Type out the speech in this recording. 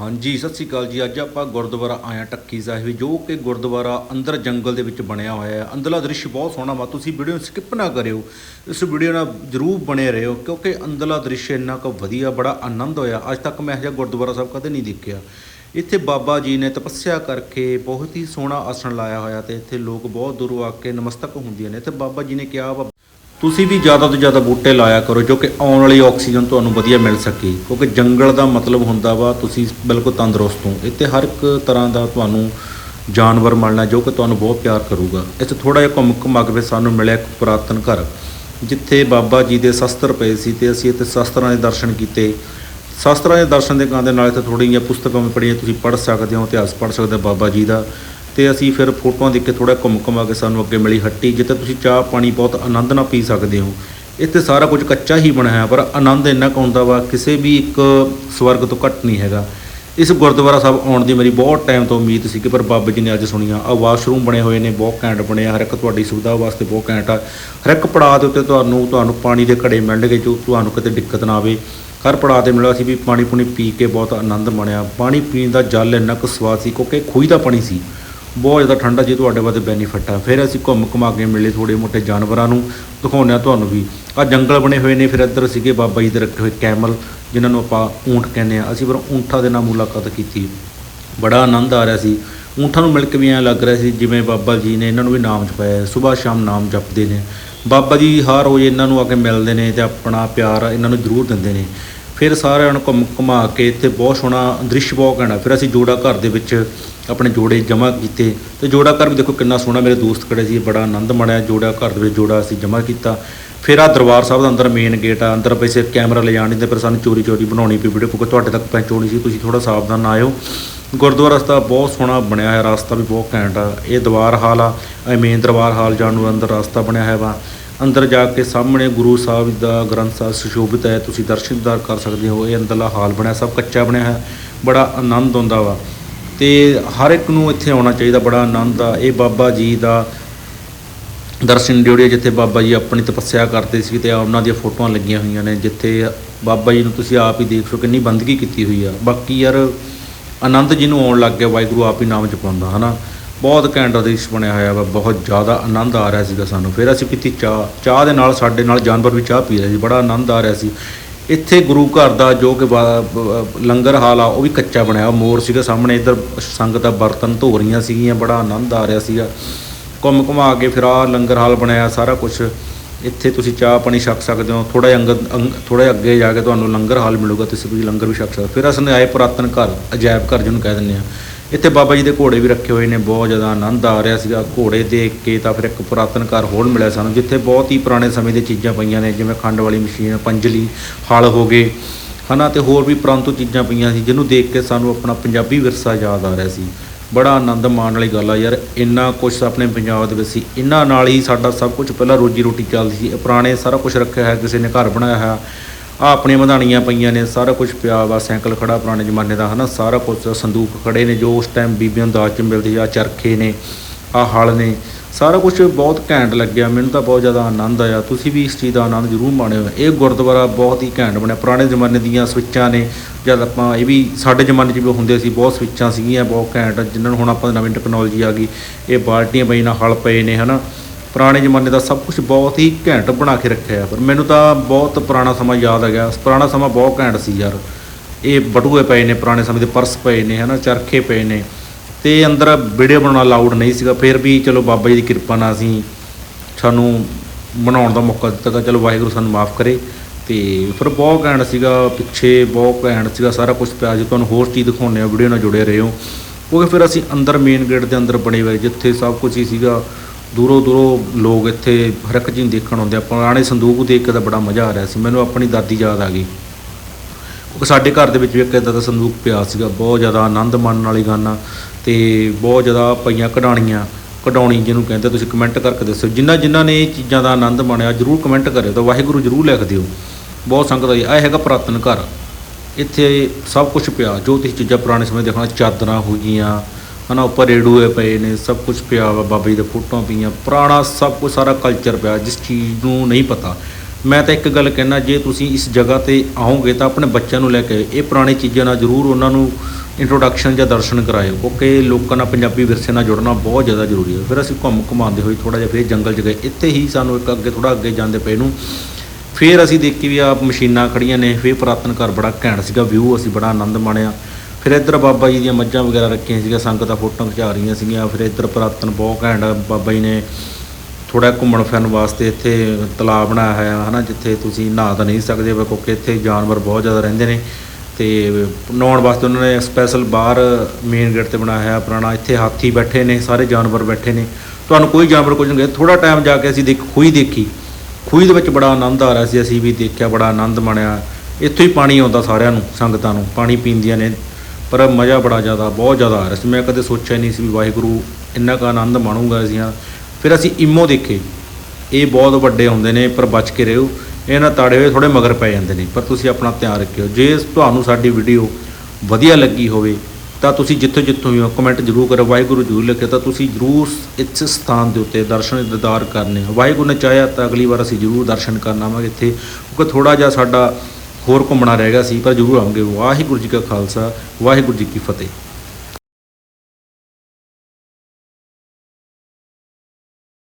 ਹਾਂਜੀ, ਸਤਿ ਸ੍ਰੀ ਅਕਾਲ ਜੀ। ਅੱਜ ਆਪਾਂ ਗੁਰਦੁਆਰਾ ਆਇਆ ਟੱਕੀ ਸਾਹਿਬ, ਜੋ ਕਿ ਗੁਰਦੁਆਰਾ ਅੰਦਰ ਜੰਗਲ ਦੇ ਵਿੱਚ ਬਣਿਆ ਹੋਇਆ ਹੈ। ਅੰਦਰਲਾ ਦ੍ਰਿਸ਼ ਬਹੁਤ ਸੋਹਣਾ ਵਾ। ਤੁਸੀਂ ਵੀਡੀਓ ਨੂੰ ਸਕਿਪ ਨਾ ਕਰਿਓ। ਇਸ ਵੀਡੀਓ ਨਾਲ ਜਰੂਰ ਬਣੇ ਰਹੋ, ਕਿਉਂਕਿ ਅੰਦਰਲਾ ਦ੍ਰਿਸ਼ ਇੰਨਾ ਕੁ ਵਧੀਆ, ਬੜਾ ਆਨੰਦ ਹੋਇਆ। ਅੱਜ ਤੱਕ ਮੈਂ ਇਹੋ ਜਿਹਾ ਗੁਰਦੁਆਰਾ ਸਾਹਿਬ ਕਦੇ ਨਹੀਂ ਦੇਖਿਆ। ਇੱਥੇ ਬਾਬਾ ਜੀ ਨੇ ਤਪੱਸਿਆ ਕਰਕੇ ਬਹੁਤ ਹੀ ਸੋਹਣਾ ਆਸਣ ਲਾਇਆ ਹੋਇਆ ਤੇ ਇੱਥੇ ਲੋਕ ਬਹੁਤ ਦੂਰੋਂ ਆ ਕੇ ਨਮਸਤਕ ਹੁੰਦੀਆਂ ਨੇ। ਤੇ ਬਾਬਾ ਜੀ ਨੇ ਕਿਹਾ ਵਾ ਤੁਸੀਂ ਵੀ ਜ਼ਿਆਦਾ ਤੋਂ ਜ਼ਿਆਦਾ ਬੂਟੇ ਲਾਇਆ ਕਰੋ ਜੋ ਕਿ ਆਉਣ ਵਾਲੀ ਆਕਸੀਜਨ ਤੁਹਾਨੂੰ ਵਧੀਆ ਮਿਲ ਸਕੇ। ਕਿਉਂਕਿ ਜੰਗਲ ਦਾ ਮਤਲਬ ਹੁੰਦਾ ਵਾ, ਤੁਸੀਂ ਬਿਲਕੁਲ ਤੰਦਰੁਸਤ ਹੋ। ਇੱਥੇ ਹਰ ਇੱਕ ਤਰ੍ਹਾਂ ਦਾ ਤੁਹਾਨੂੰ ਜਾਨਵਰ ਮਿਲਣਾ ਜੋ ਕਿ ਤੁਹਾਨੂੰ ਬਹੁਤ ਪਿਆਰ ਕਰੂਗਾ। ਇੱਥੇ ਥੋੜਾ ਜਿਹਾ ਘੁੰਮ ਘੁਮਾ ਕੇ ਸਾਨੂੰ ਮਿਲਿਆ ਇੱਕ ਪੁਰਾਤਨ ਘਰ, ਜਿੱਥੇ ਬਾਬਾ ਜੀ ਦੇ ਸ਼ਸਤਰ ਪਏ ਸੀ ਤੇ ਅਸੀਂ ਇੱਥੇ ਸ਼ਸਤਰਾਂ ਦੇ ਦਰਸ਼ਨ ਕੀਤੇ। ਸ਼ਸਤਰਾਂ ਦੇ ਦਰਸ਼ਨ ਦੇ ਕਾਂ ਦੇ ਨਾਲ ਇੱਥੇ ਥੋੜ੍ਹੀਆਂ ਜਿਹੀਆਂ ਪੁਸਤਕਾਂ ਵੀ ਪੜ੍ਹੀਆਂ, ਤੁਸੀਂ ਪੜ੍ਹ ਸਕਦੇ ਹੋ, ਇਤਿਹਾਸ ਪੜ੍ਹ ਸਕਦੇ ਹੋ ਬਾਬਾ ਜੀ ਦਾ। ਤੇ ਅਸੀਂ ਫਿਰ ਫੋਟੋਆਂ ਦੇਖ ਕੇ ਥੋੜਾ ਘੁੰਮ ਘੁਮਾ ਕੇ ਸਾਨੂੰ ਅੱਗੇ ਮਿਲੀ ਹੱਟੀ, ਜਿੱਥੇ ਤੁਸੀਂ ਚਾਹ ਪਾਣੀ ਬਹੁਤ ਆਨੰਦ ਨਾਲ ਪੀ ਸਕਦੇ ਹੋ। ਇੱਥੇ ਸਾਰਾ ਕੁਝ ਕੱਚਾ ਹੀ ਬਣਿਆ ਪਰ ਆਨੰਦ ਇੰਨਾ ਕੁ ਆਉਂਦਾ ਵਾ, ਕਿਸੇ ਵੀ ਇੱਕ ਸਵਰਗ ਤੋਂ ਘੱਟ ਨਹੀਂ ਹੈਗਾ। ਇਸ ਗੁਰਦੁਆਰਾ ਸਾਹਿਬ ਆਉਣ ਦੀ ਮੇਰੀ ਬਹੁਤ ਟਾਈਮ ਤੋਂ ਉਮੀਦ ਸੀ ਕਿ ਪਰ ਬਾਬਾ ਜੀ ਨੇ ਅੱਜ ਸੁਣੀਆਂ ਆ ਵਾਸ਼ਰੂਮ ਬਣੇ ਹੋਏ ਨੇ, ਬਹੁਤ ਘੈਂਟ ਬਣੇ ਆ, ਹਰ ਇੱਕ ਤੁਹਾਡੀ ਸੁਵਿਧਾ ਵਾਸਤੇ ਬਹੁਤ ਘੈਂਟ ਆ। ਹਰ ਇੱਕ ਪੜਾਅ ਦੇ ਉੱਤੇ ਤੁਹਾਨੂੰ ਤੁਹਾਨੂੰ ਪਾਣੀ ਦੇ ਘੜੇ ਮਿਲਣਗੇ, ਜੋ ਤੁਹਾਨੂੰ ਕਿਤੇ ਦਿੱਕਤ ਨਾ ਆਵੇ। ਹਰ ਪੜਾਅ ਤੇ ਮਿਲਿਆ ਸੀ ਵੀ ਪਾਣੀ ਪੂਣੀ ਪੀ ਕੇ ਬਹੁਤ ਆਨੰਦ ਮਾਣਿਆ। ਪਾਣੀ ਪੀਣ ਦਾ ਜਲ ਇੰਨਾ ਕੁ ਸਵਾਦ ਸੀ, ਕਿਉਂਕਿ ਖੂਹੀ ਦਾ ਪਾਣੀ ਸੀ। ਬਹੁਤ ਜ਼ਿਆਦਾ ਠੰਡਾ ਜੀ ਤੁਹਾਡੇ ਵਾਸਤੇ ਬੈਨੀਫਿਟ ਆ। ਫਿਰ ਅਸੀਂ ਘੁੰਮ ਘੁਮਾ ਕੇ ਮਿਲੇ ਥੋੜੇ ਮੋਟੇ ਜਾਨਵਰਾਂ ਨੂੰ। ਦਿਖਾਉਂਦੇ ਆ ਤੁਹਾਨੂੰ ਵੀ। ਆ ਜੰਗਲ ਬਣੇ ਹੋਏ ਨੇ, ਫਿਰ ਇੱਧਰ ਸੀਗੇ ਬਾਬਾ ਜੀ ਦੇ ਰੱਖੇ ਹੋਏ ਕੈਮਲ, ਜਿਨ੍ਹਾਂ ਨੂੰ ਆਪਾਂ ਊਂਠ ਕਹਿੰਦੇ ਆ। ਅਸੀਂ ਫਿਰ ਊਂਠਾਂ ਦੇ ਨਾਲ ਮੁਲਾਕਾਤ ਕੀਤੀ। ਬੜਾ ਆਨੰਦ ਆ ਰਿਹਾ ਸੀ। ਊਂਠਾਂ ਨੂੰ ਮਿਲ ਕੇ ਵੀ ਐਂ ਲੱਗ ਰਿਹਾ ਸੀ ਜਿਵੇਂ ਬਾਬਾ ਜੀ ਨੇ ਇਹਨਾਂ ਨੂੰ ਵੀ ਨਾਮ ਜਪਾਇਆ ਸਵੇਰ ਸ਼ਾਮ ਨਾਮ ਜਪਦੇ ਨੇ। ਬਾਬਾ ਜੀ ਹਰ ਰੋਜ਼ ਇਹਨਾਂ ਨੂੰ ਆ ਕੇ ਮਿਲਦੇ ਨੇ ਤੇ ਆਪਣਾ ਪਿਆਰ ਇਹਨਾਂ ਨੂੰ ਜ਼ਰੂਰ ਦਿੰਦੇ ਨੇ। ਫਿਰ ਸਾਰਿਆਂ ਨੂੰ ਘੁੰਮ ਘੁਮਾ ਕੇ ਇੱਥੇ ਬਹੁਤ ਸੋਹਣਾ ਦ੍ਰਿਸ਼ ਬਹੁਤ ਘੈਂਟ ਫਿਰ ਅਸੀਂ ਜੋੜਾ ਘਰ ਦੇ ਵਿੱਚ ਆਪਣੇ ਜੋੜੇ ਜਮ੍ਹਾਂ ਕੀਤੇ। ਤੇ ਜੋੜਾ ਘਰ ਵੀ ਦੇਖੋ ਕਿੰਨਾ ਸੋਹਣਾ, ਮੇਰੇ ਦੋਸਤ ਖੜੇ ਸੀ, ਬੜਾ ਆਨੰਦ ਮਾਣਿਆ। ਜੋੜਾ ਘਰ ਦੇ ਵਿੱਚ ਜੋੜਾ ਅਸੀਂ ਜਮ੍ਹਾਂ ਕੀਤਾ। ਫਿਰ ਆ ਦਰਬਾਰ ਸਾਹਿਬ ਦਾ ਅੰਦਰ ਮੇਨ ਗੇਟ ਆ, ਅੰਦਰ ਵੈਸੇ ਕੈਮਰਾ ਲੈ ਜਾਣ ਦੇ ਪਰ ਸਾਨੂੰ ਚੋਰੀ ਚੋਰੀ ਬਣਾਉਣੀ ਪਈ। ਵੀਡੀਓ ਕਿਉਂਕਿ ਤੁਹਾਡੇ ਤੱਕ ਪਹੁੰਚਾਉਣੀ ਸੀ, ਤੁਸੀਂ ਥੋੜਾ ਸਾਵਧਾਨ ਆਇਓ। ਗੁਰਦੁਆਰਾ ਰਸਤਾ ਬਹੁਤ ਸੋਹਣਾ ਬਣਿਆ ਹੈ ਰਸਤਾ ਵੀ ਬਹੁਤ ਘੈਂਟ ਆ। ਇਹ ਦਰਬਾਰ ਹਾਲ ਆ, ਇਹ ਮੇਨ ਦਰਬਾਰ ਹਾਲ ਜਾਣ ਨੂੰ ਅੰਦਰ ਰਸਤਾ ਬਣਿਆ ਹੈ ਵਾ। ਅੰਦਰ ਜਾ ਕੇ ਸਾਹਮਣੇ ਗੁਰੂ ਸਾਹਿਬ ਦਾ ਗ੍ਰੰਥ ਸਾਹਿਬ ਸੁਸ਼ੋਭਿਤ ਹੈ, ਤੁਸੀਂ ਦਰਸ਼ਨ ਕਰ ਸਕਦੇ ਹੋ। ਇਹ ਅੰਦਰਲਾ ਹਾਲ ਬਣਿਆ, ਸਭ ਕੱਚਾ ਬਣਿਆ ਹੈ ਬੜਾ ਆਨੰਦ ਆਉਂਦਾ ਵਾ। ਤੇ ਹਰ ਇੱਕ ਨੂੰ ਇੱਥੇ ਆਉਣਾ ਚਾਹੀਦਾ, ਬੜਾ ਆਨੰਦ ਆ। ਇਹ ਬਾਬਾ ਜੀ ਦਾ ਦਰਸ਼ਨ ਡਿਓੜੇ ਜਿੱਥੇ ਬਾਬਾ ਜੀ ਆਪਣੀ ਤਪੱਸਿਆ ਕਰਦੇ ਸੀ ਤੇ ਉਹਨਾਂ ਦੀਆਂ ਫੋਟੋਆਂ ਲੱਗੀਆਂ ਹੋਈਆਂ ਨੇ, ਜਿੱਥੇ ਬਾਬਾ ਜੀ ਨੂੰ ਤੁਸੀਂ ਆਪ ਹੀ ਦੇਖ ਸਕਦੇ ਕਿੰਨੀ ਬੰਦਗੀ ਕੀਤੀ ਹੋਈ ਆ। ਬਾਕੀ ਯਾਰ ਆਨੰਦ ਜਿਹਨੂੰ ਆਉਣ ਲੱਗ ਗਿਆ, ਵਾਹਿਗੁਰੂ ਆਪ ਹੀ ਨਾਮ ਜਪਾਉਂਦਾ, ਹਨਾ? ਬਹੁਤ ਘੈਂਟ ਦ੍ਰਿਸ਼ ਬਣਿਆ ਹੋਇਆ ਵਾ, ਬਹੁਤ ਜ਼ਿਆਦਾ ਆਨੰਦ ਆ ਰਿਹਾ ਸੀਗਾ ਸਾਨੂੰ। ਫਿਰ ਅਸੀਂ ਪੀਤੀ ਚਾਹ ਚਾਹ ਦੇ ਨਾਲ, ਸਾਡੇ ਨਾਲ ਜਾਨਵਰ ਵੀ ਚਾਹ ਪੀ ਰਹੇ ਸੀ, ਬੜਾ ਆਨੰਦ ਆ ਰਿਹਾ ਸੀ। ਇੱਥੇ ਗੁਰੂ ਘਰ ਦਾ ਜੋ ਕਿ ਲੰਗਰ ਹਾਲ ਆ, ਉਹ ਵੀ ਕੱਚਾ ਬਣਿਆ। ਮੋਰ ਸੀਗਾ ਸਾਹਮਣੇ, ਇੱਧਰ ਸੰਗਤ ਦਾ ਬਰਤਨ ਧੋ ਰਹੀਆਂ ਸੀਗੀਆਂ, ਬੜਾ ਆਨੰਦ ਆ ਰਿਹਾ ਸੀਗਾ। ਘੁੰਮ ਘੁਮਾ ਕੇ ਫਿਰ ਆ ਲੰਗਰ ਹਾਲ ਬਣਾਇਆ ਸਾਰਾ ਕੁਝ ਇੱਥੇ ਤੁਸੀਂ ਚਾਹ ਪਾਣੀ ਛਕ ਸਕਦੇ ਹੋ। ਥੋੜਾ ਅੰਗ ਥੋੜਾ ਅੱਗੇ ਜਾ ਕੇ ਤੁਹਾਨੂੰ ਲੰਗਰ ਹਾਲ ਮਿਲੂਗਾ, ਤੁਸੀਂ ਵੀ ਲੰਗਰ ਵੀ ਛਕ ਸਕਦੇ ਹੋ। ਫਿਰ ਅਸੀਂ ਆਏ ਪੁਰਾਤਨ ਘਰ, ਅਜਾਇਬ ਘਰ ਜਿਹਨੂੰ ਕਹਿ ਦਿੰਦੇ ਆ ਇੱਥੇ ਬਾਬਾ ਜੀ ਦੇ ਘੋੜੇ ਵੀ ਰੱਖੇ ਹੋਏ ਨੇ, ਬਹੁਤ ਜ਼ਿਆਦਾ ਆਨੰਦ ਆ ਰਿਹਾ ਸੀਗਾ। ਘੋੜੇ ਦੇਖ ਕੇ ਤਾਂ ਫਿਰ ਇੱਕ ਪੁਰਾਤਨ ਘਰ ਹੋਰ ਮਿਲਿਆ ਸਾਨੂੰ, ਜਿੱਥੇ ਬਹੁਤ ਹੀ ਪੁਰਾਣੇ ਸਮੇਂ ਦੀਆਂ ਚੀਜ਼ਾਂ ਪਈਆਂ ਨੇ, ਜਿਵੇਂ ਖੰਡ ਵਾਲੀ ਮਸ਼ੀਨ, ਪੰਜਲੀ, ਹਲ ਹੋ ਗਏ, ਹਨਾ, ਤੇ ਹੋਰ ਵੀ ਪ੍ਰੰਤੂ ਚੀਜ਼ਾਂ ਪਈਆਂ ਸੀ, ਜਿਹਨੂੰ ਦੇਖ ਕੇ ਸਾਨੂੰ ਆਪਣਾ ਪੰਜਾਬੀ ਵਿਰਸਾ ਯਾਦ ਆ ਰਿਹਾ ਸੀ। ਬੜਾ ਆਨੰਦ ਮਾਣ ਵਾਲੀ ਗੱਲ ਆ ਯਾਰ, ਇੰਨਾ ਕੁਝ ਆਪਣੇ ਪੰਜਾਬ ਦੇ ਵਿੱਚ ਸੀ ਇਹਨਾਂ ਨਾਲ ਹੀ ਸਾਡਾ ਸਭ ਕੁਝ ਪਹਿਲਾਂ ਰੋਜੀ ਰੋਟੀ ਚੱਲਦੀ ਸੀ ਪੁਰਾਣੇ ਸਾਰਾ ਕੁਝ ਰੱਖਿਆ ਹੈ ਕਿਸੇ ਨੇ ਘਰ ਬਣਾਇਆ ਹੈ ਆ ਆਪਣੀਆਂ ਵਧਾਣੀਆਂ ਪਈਆਂ ਨੇ, ਸਾਰਾ ਕੁਝ ਪਿਆ ਵਾ, ਸਾਈਕਲ ਖੜਾ ਪੁਰਾਣੇ ਜ਼ਮਾਨੇ ਦਾ, ਹਨਾ? ਸਾਰਾ ਕੁਝ ਸੰਦੂਕ ਖੜੇ ਨੇ, ਜੋ ਉਸ ਟਾਈਮ ਬੀਬੀਆਂ ਨੂੰ ਦਾਜ ਚ ਮਿਲਦੇ ਆ, ਚਰਖੇ ਨੇ, ਆ ਹਲ ਨੇ, ਸਾਰਾ ਕੁਝ ਬਹੁਤ ਘੈਂਟ ਲੱਗਿਆ। ਮੈਨੂੰ ਤਾਂ ਬਹੁਤ ਜ਼ਿਆਦਾ ਆਨੰਦ ਆਇਆ। ਤੁਸੀਂ ਵੀ ਇਸ ਚੀਜ਼ ਦਾ ਆਨੰਦ ਜ਼ਰੂਰ ਮਾਣਿਓ। ਇਹ ਗੁਰਦੁਆਰਾ ਬਹੁਤ ਹੀ ਘੈਂਟ ਬਣਿਆ। ਪੁਰਾਣੇ ਜ਼ਮਾਨੇ ਦੀਆਂ ਸਵਿੱਚਾਂ ਨੇ, ਜਦ ਆਪਾਂ ਇਹ ਵੀ ਸਾਡੇ ਜ਼ਮਾਨੇ 'ਚ ਵੀ ਹੁੰਦੇ ਸੀ, ਬਹੁਤ ਸਵਿੱਚਾਂ ਸੀਗੀਆਂ, ਬਹੁਤ ਘੈਂਟ। ਜਿਨ੍ਹਾਂ ਨੂੰ ਹੁਣ ਆਪਾਂ ਨਵੀਂ ਟੈਕਨੋਲੋਜੀ ਆ ਗਈ, ਇਹ ਬਾਲਟੀਆਂ ਪਈ ਨਾਲ ਹਲ ਪਏ ਨੇ, ਹਨਾ? ਪੁਰਾਣੇ ਜ਼ਮਾਨੇ ਦਾ ਸਭ ਕੁਝ ਬਹੁਤ ਹੀ ਘੈਂਟ ਬਣਾ ਕੇ ਰੱਖਿਆ ਪਰ ਮੈਨੂੰ ਤਾਂ ਬਹੁਤ ਪੁਰਾਣਾ ਸਮਾਂ ਯਾਦ ਆ ਗਿਆ। ਪੁਰਾਣਾ ਸਮਾਂ ਬਹੁਤ ਘੈਂਟ ਸੀ ਯਾਰ। ਇਹ ਬਟੂਏ ਪਏ ਨੇ ਪੁਰਾਣੇ ਸਮੇਂ ਦੇ, ਪਰਸ ਪਏ ਨੇ, ਹਨਾ, ਚਰਖੇ ਪਏ ਨੇ। ਤੇ ਅੰਦਰ ਵੀਡੀਓ ਬਣਾਉਣਾ ਅਲਾਉਡ ਨਹੀਂ ਸੀਗਾ। ਫਿਰ ਵੀ ਚਲੋ ਬਾਬਾ ਜੀ ਦੀ ਕਿਰਪਾ ਨਾਲ ਅਸੀਂ ਸਾਨੂੰ ਬਣਾਉਣ ਦਾ ਮੌਕਾ ਦਿੱਤਾ ਗਾ ਚਲੋ ਵਾਹਿਗੁਰੂ ਸਾਨੂੰ ਮਾਫ ਕਰੇ। ਤੇ ਫਿਰ ਬਹੁਤ ਘੈਂਟ ਸੀਗਾ, ਪਿੱਛੇ ਬਹੁਤ ਘੈਂਟ ਸੀਗਾ ਸਾਰਾ ਕੁਝ ਪਿਆ। ਜੇ ਤੁਹਾਨੂੰ ਹੋਰ ਚੀਜ਼ ਦਿਖਾਉਂਦੇ ਆ ਵੀਡੀਓ ਨਾਲ ਜੁੜੇ ਰਹੋ। ਕਿਉਂਕਿ ਫਿਰ ਅਸੀਂ ਅੰਦਰ ਮੇਨ ਗੇਟ ਦੇ ਅੰਦਰ ਬਣੇ ਹੋਏ ਜਿੱਥੇ ਸਭ ਕੁਝ ਹੀ ਸੀਗਾ। ਦੂਰੋਂ ਦੂਰੋਂ ਲੋਕ ਇੱਥੇ ਹਰ ਇੱਕ ਚੀਜ਼ ਦੇਖਣ ਆਉਂਦੇ ਆ। ਪੁਰਾਣੇ ਸੰਦੂਕ ਦੇਖ ਕੇ ਤਾਂ ਬੜਾ ਮਜ਼ਾ ਆ ਰਿਹਾ ਸੀ। ਮੈਨੂੰ ਆਪਣੀ ਦਾਦੀ ਯਾਦ ਆ ਗਈ। ਕਿਉਂਕਿ ਸਾਡੇ ਘਰ ਦੇ ਵਿੱਚ ਵੀ ਇੱਕ ਇਦਾਂ ਦਾ ਸੰਦੂਕ ਪਿਆ ਸੀਗਾ। ਬਹੁਤ ਜ਼ਿਆਦਾ ਆਨੰਦ ਮਾਣਨ ਵਾਲੀ ਗਾਨਾ ਆ ਤੇ ਬਹੁਤ ਜ਼ਿਆਦਾ ਪਈਆਂ ਕਢਾਣੀਆਂ। ਕਢਾਉਣੀ ਜਿਹਨੂੰ ਕਹਿੰਦੇ ਤੁਸੀਂ ਕਮੈਂਟ ਕਰਕੇ ਦੱਸੋ ਜਿਨ੍ਹਾਂ ਜਿਨ੍ਹਾਂ ਨੇ ਇਹ ਚੀਜ਼ਾਂ ਦਾ ਆਨੰਦ ਮਾਣਿਆ, ਜਰੂਰ ਕਮੈਂਟ ਕਰਿਓ ਤਾਂ ਵਾਹਿਗੁਰੂ ਜਰੂਰ ਲਿਖ ਦਿਓ। ਬਹੁਤ ਸੰਗਤ ਆਈ। ਇਹ ਹੈਗਾ ਪੁਰਾਤਨ ਘਰ। ਇੱਥੇ ਸਭ ਕੁਝ ਪਿਆ। ਜੋ ਤੁਸੀਂ ਚੀਜ਼ਾਂ ਪੁਰਾਣੇ ਸਮੇਂ ਦੇਖਣਾ, ਚਾਦਰਾਂ ਹੋ ਗਈਆਂ ਹਨਾ ਉੱਪਰ ਰੇਡੂਏ ਪਏ ਨੇ, ਸਭ ਕੁਝ ਪਿਆ ਵਾ, ਬਾਬਾ ਜੀ ਦੇ ਫੋਟੋਆਂ ਪਈਆਂ, ਪੁਰਾਣਾ ਸਭ ਕੁਝ ਸਾਰਾ ਕਲਚਰ ਪਿਆ, ਜਿਸ ਚੀਜ਼ ਨੂੰ ਨਹੀਂ ਪਤਾ। ਮੈਂ ਤਾਂ ਇੱਕ ਗੱਲ ਕਹਿਣਾ, ਜੇ ਤੁਸੀਂ ਇਸ ਜਗ੍ਹਾ ਤੇ ਆਓਗੇ ਤਾਂ ਆਪਣੇ ਬੱਚਿਆਂ ਨੂੰ ਲੈ ਕੇ ਇਹ ਪੁਰਾਣੇ ਚੀਜ਼ਾਂ ਨਾਲ ਜ਼ਰੂਰ ਉਹਨਾਂ ਨੂੰ ਇੰਟਰੋਡਕਸ਼ਨ ਜਾਂ ਦਰਸ਼ਨ ਕਰਾਇਓ, ਕਿਉਂਕਿ ਲੋਕਾਂ ਨਾਲ ਪੰਜਾਬੀ ਵਿਰਸੇ ਨਾਲ ਜੁੜਨਾ ਬਹੁਤ ਜ਼ਿਆਦਾ ਜ਼ਰੂਰੀ ਹੈ। ਫਿਰ ਅਸੀਂ ਘੁੰਮ ਘੁਮਾਉਂਦੇ ਹੋਏ ਥੋੜਾ ਜਿਹਾ ਫਿਰ ਜੰਗਲ 'ਚ ਗਏ ਇੱਥੇ ਹੀ ਸਾਨੂੰ ਇੱਕ ਅੱਗੇ ਥੋੜਾ ਅੱਗੇ ਜਾਂਦੇ ਪਏ ਨੂੰ। ਫਿਰ ਅਸੀਂ ਦੇਖੀ ਵੀ ਆ ਮਸ਼ੀਨਾਂ ਖੜੀਆਂ ਨੇ, ਫਿਰ ਪੁਰਾਤਨ ਘਰ ਬੜਾ ਘੈਂਟ ਸੀਗਾ, ਵਿਊ ਅਸੀਂ ਬੜਾ ਆਨੰਦ ਮਾਣਿਆ। ਫਿਰ ਇੱਧਰ ਬਾਬਾ ਜੀ ਦੀਆਂ ਮੱਝਾਂ ਵਗੈਰਾ ਰੱਖੀਆਂ ਸੀਗੀਆਂ, ਸੰਗਤਾਂ ਫੋਟੋਆਂ ਖਿਚਾ ਰਹੀਆਂ ਸੀਗੀਆਂ। ਫਿਰ ਇੱਧਰ ਪੁਰਾਤਨ ਬਹੁਤ ਘੈਂਟ ਬਾਬਾ ਜੀ ਨੇ ਥੋੜਾ ਘੁੰਮਣ ਫਿਰਨ ਵਾਸਤੇ ਇੱਥੇ ਤਲਾਬ ਬਣਾਇਆ ਹੋਇਆ, ਹਨਾ, ਜਿੱਥੇ ਤੁਸੀਂ ਨਹਾ ਤਾਂ ਨਹੀਂ ਸਕਦੇ, ਪਰ ਕਿਉਂਕਿ ਇੱਥੇ ਜਾਨਵਰ ਬਹੁਤ ਜ਼ਿਆਦਾ ਰਹਿੰਦੇ ਨੇ ਤੇ ਨਹਾਉਣ ਵਾਸਤੇ ਉਹਨਾਂ ਨੇ ਸਪੈਸ਼ਲ ਬਾਹਰ ਮੇਨ ਗੇਟ ਤੇ ਬਣਾਇਆ ਹੋਇਆ ਪੁਰਾਣਾ, ਇੱਥੇ ਹਾਥੀ ਬੈਠੇ ਨੇ, ਸਾਰੇ ਜਾਨਵਰ ਬੈਠੇ ਨੇ। ਤੁਹਾਨੂੰ ਕੋਈ ਜਾਨਵਰ ਕੁਝ ਨਹੀਂ ਥੋੜਾ ਟਾਈਮ ਜਾ ਕੇ ਅਸੀਂ ਦੇਖ, ਖੂਹੀ ਦੇਖੀ। ਖੂਹੀ ਦੇ ਵਿੱਚ ਬੜਾ ਆਨੰਦ ਆ ਰਿਹਾ ਸੀ, ਅਸੀਂ ਵੀ ਦੇਖਿਆ, ਬੜਾ ਆਨੰਦ ਮਾਣਿਆ। ਇੱਥੋਂ ਹੀ ਪਾਣੀ ਆਉਂਦਾ ਸਾਰਿਆਂ ਨੂੰ, ਸੰਗਤਾਂ ਨੂੰ, ਪਾਣੀ ਪੀਂਦੀਆਂ ਨੇ। ਪਰ ਮਜ਼ਾ ਬੜਾ ਜ਼ਿਆਦਾ, ਬਹੁਤ ਜ਼ਿਆਦਾ ਆ ਰਿਹਾ ਸੀ। ਮੈਂ ਕਦੇ ਸੋਚਿਆ ਨਹੀਂ ਸੀ ਵੀ ਵਾਹਿਗੁਰੂ ਇੰਨਾ ਕੁ ਆਨੰਦ ਮਾਣੂਗਾ ਅਸੀਂ ਫਿਰ ਅਸੀਂ ਇਮੋ ਦੇਖੇ। ਇਹ ਬਹੁਤ ਵੱਡੇ ਹੁੰਦੇ ਨੇ, ਪਰ ਬਚ ਕੇ ਰਹੋ। ਇਹਨਾਂ ਤਾੜੇ ਹੋਏ ਥੋੜੇ ਮਗਰ ਪੈ ਜਾਂਦੇ ਨੇ। ਪਰ ਤੁਸੀਂ ਆਪਣਾ ਧਿਆਨ ਰੱਖਿਓ। ਜੇ ਤੁਹਾਨੂੰ ਸਾਡੀ ਵੀਡੀਓ ਵਧੀਆ ਲੱਗੀ ਹੋਵੇ, ਤਾਂ ਤੁਸੀਂ ਜਿੱਥੋਂ ਜਿੱਥੋਂ ਵੀ ਹੋ, ਕਮੈਂਟ ਜ਼ਰੂਰ ਕਰੋ। ਵਾਹਿਗੁਰੂ ਜ਼ਰੂਰ ਲਿਖਿਓ। ਤਾਂ ਤੁਸੀਂ ਜ਼ਰੂਰ ਇਸ ਸਥਾਨ ਦੇ ਉੱਤੇ ਦਰਸ਼ਨ ਦੀਦਾਰ ਕਰਨੇ ਵਾਹਿਗੁਰੂ ਨੇ ਚਾਹਿਆ ਤਾਂ ਅਗਲੀ ਵਾਰ ਅਸੀਂ ਜ਼ਰੂਰ ਦਰਸ਼ਨ ਕਰਨ ਆਵਾਂਗੇ ਇੱਥੇ। ਕਿਉਂਕਿ ਥੋੜਾ ਜਿਹਾ ਸਾਡਾ ਹੋਰ ਘੁੰਮਣਾ ਰਹਿ ਗਿਆ ਸੀ, ਪਰ ਜ਼ਰੂਰ ਆਉਂਗੇ ਵਾਹਿਗੁਰੂ ਜੀ ਕਾ ਖਾਲਸਾ, ਵਾਹਿਗੁਰੂ ਜੀ ਕੀ ਫਤਿਹ।